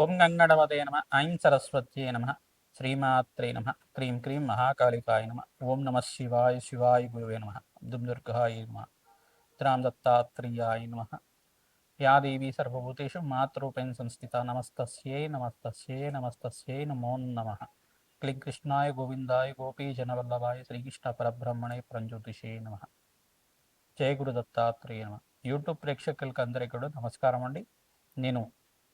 ఓం గంగణవదే నమ ఐం సరస్వత్యే నమ శ్రీమాత్రే నమ క్రీం క్రీం మహాకాళికాయ నమ ఓం నమ శివాయ శివాయ గురువే నమ దుమ్ దుర్గాయ నమ త్రాం దత్తాత్రేయాయ నమ యా దేవీ సర్వభూతేషు మాతృపేణ సంస్థిత నమస్తస్యై నమస్తస్యై నమస్తస్యై నమో నమ. క్లిం కృష్ణాయ గోవిందాయ గోపీజనవల్లభాయ శ్రీకృష్ణ పరబ్రహ్మణే ప్రంజ్యోతిషే నమ. జయ గురు దత్తాత్రేయ నమ. యూట్యూబ్ ప్రేక్షకులకు అందరికీ కూడా నమస్కారం అండి. నేను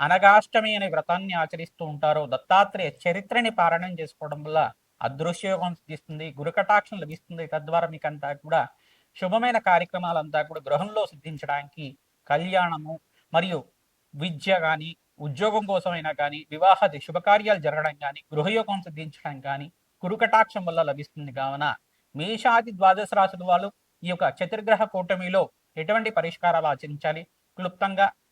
అనగాష్టమి అనే వ్రతాన్ని ఆచరిస్తూ ఉంటారో. దత్తాత్రేయ చరిత్రని పారాయణం చేసుకోవడం వల్ల అదృశ్యయోగం సిద్ధిస్తుంది గురుకటాక్షం లభిస్తుంది. తద్వారా మీకు అంతా కూడా శుభమైన కార్యక్రమాలంతా కూడా గృహంలో సిద్ధించడానికి కళ్యాణము మరియు విద్య కానీ ఉద్యోగం కోసమైనా కానీ వివాహది శుభకార్యాలు జరగడం కానీ గృహయోగం సిద్ధించడం కానీ కురుకటాక్షం వల్ల లభిస్తుంది. కావున మేషాది ద్వాదశ రాశుల వాళ్ళు ఈ యొక్క చతుర్గ్రహ కూటమిలో ఎటువంటి పరిష్కారాలు ఆచరించాలి? క్లుప్తంగా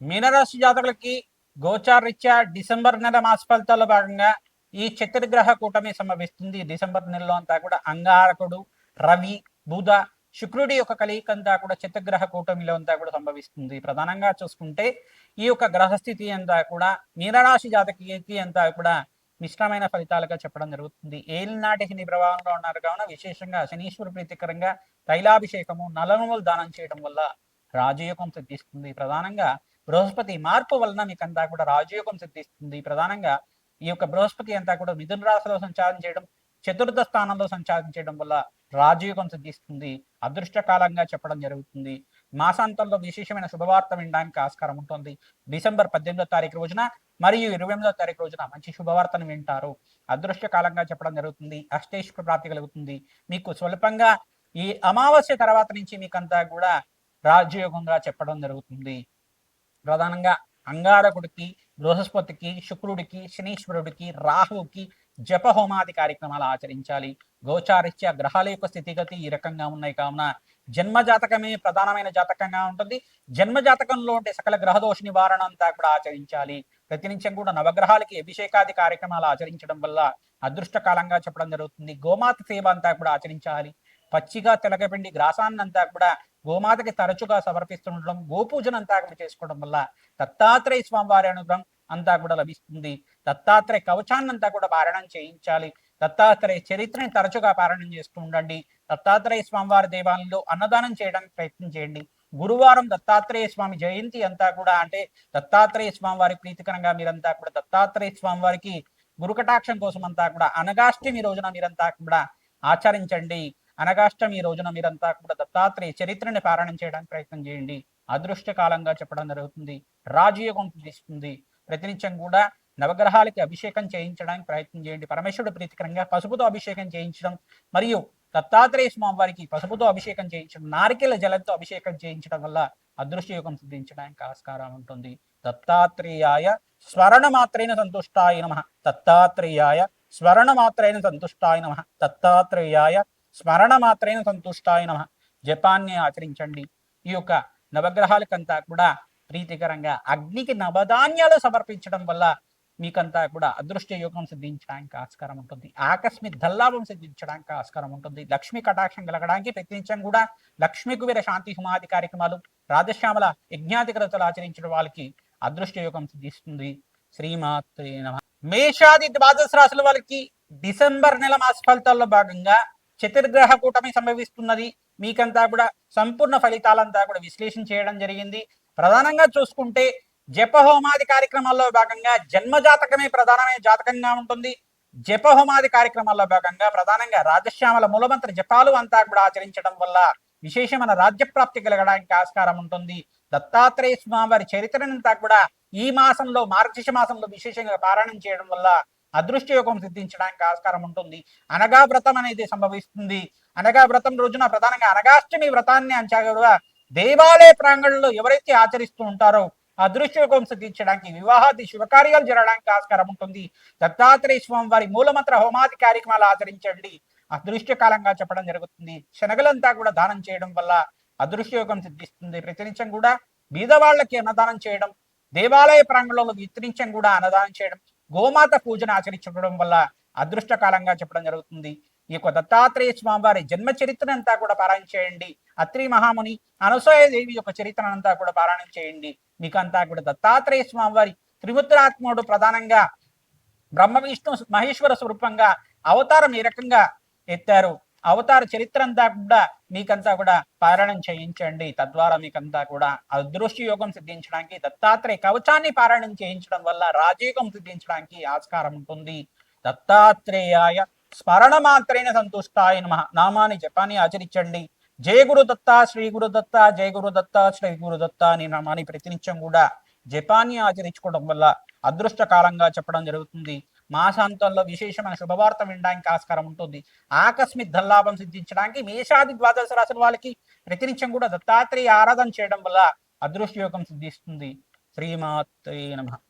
మీనరాశి జాతకులకి గోచారీత్యా డిసెంబర్ నెల మాస ఫలితాల్లో భాగంగా ఈ చతుర్గ్రహ కూటమి సంభవిస్తుంది. డిసెంబర్ నెలలో అంతా కూడా అంగారకుడు రవి బుధ శుక్రుడి యొక్క కలయిక అంతా కూడా చిత్తగ్రహ కూటమిలో అంతా కూడా సంభవిస్తుంది. ప్రధానంగా చూసుకుంటే ఈ యొక్క గ్రహస్థితి అంతా కూడా మీనరాశి జాతకి అంతా కూడా మిశ్రమైన ఫలితాలుగా చెప్పడం జరుగుతుంది. ఏలినాటి శని ప్రభావంలో ఉన్నారు. కావున విశేషంగా శనీశ్వర ప్రీతికరంగా తైలాభిషేకము నలనుములు దానం చేయడం వల్ల రాజయోగం సిద్ధిస్తుంది ప్రధానంగా బృహస్పతి మార్పు వలన మీకు అంతా కూడా రాజయోగం సిద్ధిస్తుంది. ప్రధానంగా ఈ యొక్క బృహస్పతి అంతా కూడా మిథున రాశిలో సంచారం చేయడం చతుర్థ స్థానంలో సంచారం చేయడం వల్ల రాజయోగం సిద్ధిస్తుంది. అదృష్టకాలంగా చెప్పడం జరుగుతుంది. మాసాంతంలో విశేషమైన శుభవార్త వినడానికి ఆస్కారం ఉంటుంది. డిసెంబర్ పద్దెనిమిదో తారీఖు రోజున మరియు ఇరవై ఎనిమిదో తారీఖు రోజున మంచి శుభవార్తను వింటారు. అదృష్టకాలంగా చెప్పడం జరుగుతుంది. అష్టేశ్వర ప్రాప్తి కలుగుతుంది. మీకు స్వల్పంగా ఈ అమావాస్య తర్వాత నుంచి మీకంతా కూడా రాజయోగంగా చెప్పడం జరుగుతుంది. ప్రధానంగా అంగారకుడికి బృహస్పతికి శుక్రుడికి శనీశ్వరుడికి రాహువుకి జప హోమాది కార్యక్రమాలు ఆచరించాలి. గోచారిత్య గ్రహాల యొక్క స్థితిగతి ఈ రకంగా ఉన్నాయి. కావున జన్మ జాతకమే ప్రధానమైన జాతకంగా ఉంటుంది. జన్మ జాతకంలో ఉండే సకల గ్రహదోష నివారణ అంతా కూడా ఆచరించాలి. ప్రతినిత్యం కూడా నవగ్రహాలకి అభిషేకాది కార్యక్రమాలు ఆచరించడం వల్ల అదృష్టకాలంగా చెప్పడం జరుగుతుంది. గోమాత సేవ అంతా కూడా ఆచరించాలి. పచ్చిగా తెలగపిండి గ్రాసాన్నంతా కూడా గోమాతకి తరచుగా సమర్పిస్తుండడం గోపూజన అంతా కూడా చేసుకోవడం వల్ల దత్తాత్రేయ స్వామివారి అనుగ్రహం అంతా కూడా లభిస్తుంది. దత్తాత్రేయ కవచాన్నంతా కూడా పారాయణం చేయించాలి. దత్తాత్రేయ చరిత్రని తరచుగా పారాయణం చేస్తూ ఉండండి. దత్తాత్రేయ స్వామివారి దేవాలయంలో అన్నదానం చేయడానికి ప్రయత్నం చేయండి. గురువారం దత్తాత్రేయ స్వామి జయంతి అంతా కూడా అంటే దత్తాత్రేయ స్వామి వారి ప్రీతికరంగా మీరంతా కూడా దత్తాత్రేయ స్వామి వారికి గురుకటాక్షం కోసం అంతా కూడా అనగాష్టమి రోజున మీరంతా కూడా ఆచరించండి. అనగాష్టమి రోజున మీరంతా కూడా దత్తాత్రేయ చరిత్రని పారాయణం చేయడానికి ప్రయత్నం చేయండి. అదృష్టకాలంగా చెప్పడం జరుగుతుంది. రాజయోగం తీసుకుంది ప్రతినిత్యం కూడా నవగ్రహాలకి అభిషేకం చేయించడానికి ప్రయత్నం చేయండి. పరమేశ్వరుడు ప్రీతికరంగా పసుపుతో అభిషేకం చేయించడం మరియు దత్తాత్రేయ స్వామి వారికి పసుపుతో అభిషేకం చేయించడం నారికెల జలంతో అభిషేకం చేయించడం వల్ల అదృష్టయోగం సిద్ధించడానికి ఆస్కారం ఉంటుంది. దత్తాత్రేయాయ స్మరణ మాత్రైన సంతుష్టాయ నమ. దత్తాత్రేయాయ స్మరణ మాత్రైన సంతుష్టాయ నమ. దత్తాత్రేయాయ స్మరణ మాత్రమే సంతుష్టాయ నమ. జపాన్ని ఆచరించండి. ఈ యొక్క నవగ్రహాలకంతా కూడా ప్రీతికరంగా అగ్నికి నవధాన్యాలు సమర్పించడం వల్ల మీకంతా కూడా అదృష్ట యోగం సిద్ధించడానికి ఆస్కారం ఉంటుంది. ఆకస్మిక ధల్లాభం సిద్ధించడానికి ఆస్కారం ఉంటుంది. లక్ష్మీ కటాక్షం కలగడానికి ప్రయత్నించడం కూడా. లక్ష్మీ కుబేర శాంతి హుమాది కార్యక్రమాలు రాజశ్యామల యజ్ఞాధికరతలు ఆచరించిన వాళ్ళకి అదృష్ట యోగం సిద్ధిస్తుంది. శ్రీమాత్రే నమ. మేషాది ద్వాదశ రాశుల వాళ్ళకి డిసెంబర్ నెల మాస ఫలితాల్లో భాగంగా చతుర్గ్రహ కూటమి సంభవిస్తున్నది. మీకంతా కూడా సంపూర్ణ ఫలితాలంతా కూడా విశ్లేషణ చేయడం జరిగింది. ప్రధానంగా చూసుకుంటే జపహోమాది కార్యక్రమాల్లో భాగంగా జన్మ జాతకమే ప్రధానమైన జాతకంగా ఉంటుంది. జపహోమాది కార్యక్రమాల్లో భాగంగా ప్రధానంగా రాజశ్యామల మూలమంత్ర జపాలు అంతా కూడా ఆచరించడం వల్ల విశేషమైన రాజ్య ప్రాప్తి కలగడానికి ఆస్కారం ఉంటుంది. దత్తాత్రేయ స్వామివారి చరిత్రనంతా కూడా ఈ మాసంలో మార్గశిష మాసంలో విశేషంగా పారాయణం చేయడం వల్ల అదృష్ట యోగం సిద్ధించడానికి ఆస్కారం ఉంటుంది. అనగా వ్రతం అనేది సంభవిస్తుంది. అనగా వ్రతం రోజున ప్రధానంగా అనగాష్టమి వ్రతాన్ని అంచగా దేవాలయ ప్రాంగణంలో ఎవరైతే ఆచరిస్తూ ఉంటారో అదృష్ట యోగం సిద్ధించడానికి వివాహాది శుభకార్యాలు జరగడానికి ఆస్కారం ఉంటుంది. దత్తాత్రేయ స్వామి వారి మూలమంత్ర హోమాది కార్యక్రమాలు ఆచరించండి. అదృష్టకాలంగా చెప్పడం జరుగుతుంది. శనగలంతా కూడా దానం చేయడం వల్ల అదృష్టయోగం సిద్ధిస్తుంది. ప్రతినిత్యం కూడా బీదవాళ్ళకి అన్నదానం చేయడం దేవాలయ ప్రాంగణంలో విత్తరించం కూడా అన్నదానం చేయడం గోమాత పూజను ఆచరించడం వల్ల అదృష్టకాలంగా చెప్పడం జరుగుతుంది. ఈ యొక్క దత్తాత్రేయ స్వామి వారి జన్మ చరిత్రనంతా కూడా పారాయణ చేయండి. అత్రి మహాముని అనసూయ దేవి యొక్క చరిత్రనంతా కూడా పారాయణం చేయండి. మీకంతా కూడా దత్తాత్రేయ స్వామివారి త్రిముద్రాత్ముడు ప్రధానంగా బ్రహ్మ విష్ణు మహేశ్వర స్వరూపంగా అవతారం ఈ రకంగా ఎత్తారు? అవతార చరిత్ర అంతా కూడా మీకంతా కూడా పారాయణం చేయించండి. తద్వారా మీకంతా కూడా అదృష్ట యోగం సిద్ధించడానికి దత్తాత్రేయ కవచాన్ని పారాయణం చేయించడం వల్ల రాజయోగం సిద్ధించడానికి ఆస్కారం ఉంటుంది. దత్తాత్రేయాయ స్మరణ మాత్రేన సంతుష్టాయ నమ. నామాన్ని జపాన్ని ఆచరించండి. జయ గురు దత్త శ్రీ గురు దత్త జయ గురు దత్త శ్రీ గురు దత్త అని నామాన్ని ప్రతినిత్యం కూడా జపాన్ని ఆచరించుకోవడం వల్ల అదృష్ట కాలంగా చెప్పడం జరుగుతుంది. మాసాంతంలో విశేషమైన శుభవార్త వినడానికి ఆస్కారం ఉంటుంది. ఆకస్మిక ధల్లాభం సిద్ధించడానికి మేషాది ద్వాదశ రాశుల వాళ్ళకి ప్రతినిత్యం కూడా దత్తాత్రేయ ఆరాధన చేయడం వల్ల అదృష్టయోగం సిద్ధిస్తుంది. శ్రీమాత్రే నమ.